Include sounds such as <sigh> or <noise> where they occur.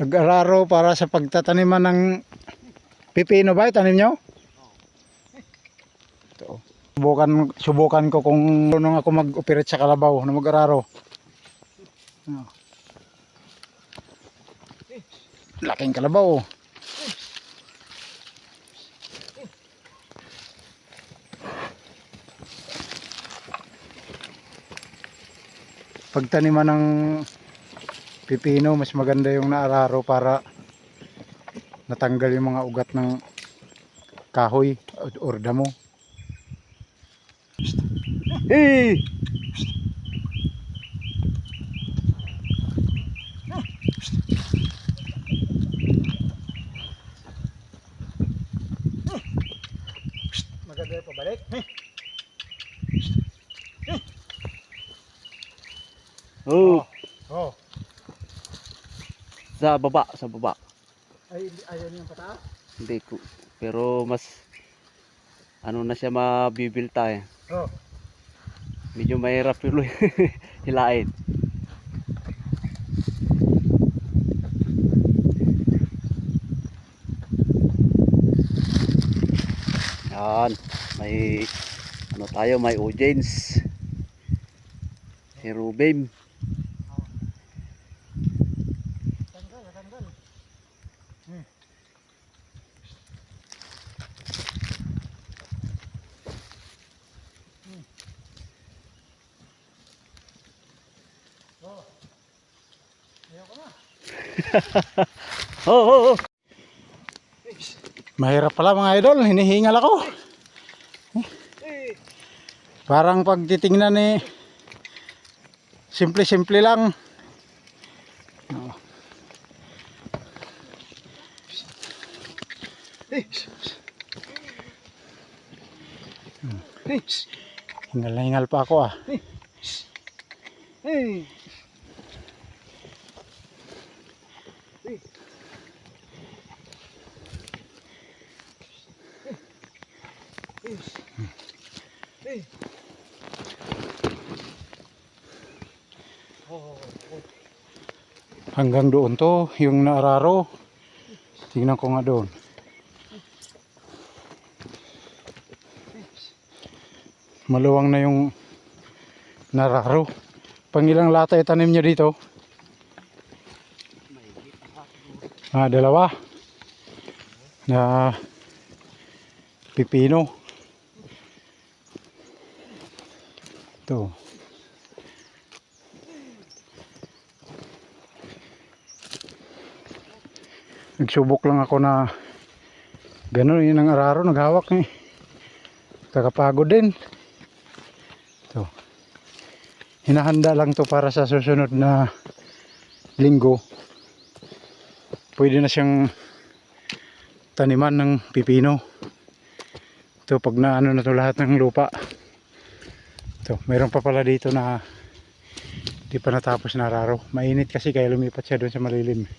Nag-araro para sa pagtataniman ng pipino ba? Tanim nyo? Ito. Subukan, subukan ko kung nung ako mag-operate sa kalabaw na mag-araro. Oh. Laking kalabaw. oh. Pagtaniman ng pipino, mas maganda yung naararo para natanggal yung mga ugat ng kahoy or damo. Hey! Maganda yung pabalik. Oh, Oh. Sa baba, sa baba. Ay, ayun yung pataas. Hindi ko. Pero mas ano na siya mabibilta eh. Oh. Medyo mahirap yung <laughs> hilain. Yan, may ano tayo, may audience. Si Ruben. Oh. <laughs> Oh, oh, oh. Mahirap pala mga idol, hinihingal ako. Parang pag titingnan eh, simple-simple lang. Oh. Hingal na hingal pa ako ah. Hanggang doon to, yung naararo. Tingnan ko nga doon. Maluwang na yung nararo. Pangilang lata itanim nyo dito? Ah, dalawa. Na pipino. Ito. Nagsubok lang ako na ganun yun ang araro naghawak eh. Kakapagod din. Ito. Hinahanda lang to para sa susunod na linggo. Pwede na siyang taniman ng pipino. Ito pag naano na to lahat ng lupa. Ito, meron pa pala dito na di pa natapos na araro. Mainit kasi kaya lumipat siya doon sa malilim.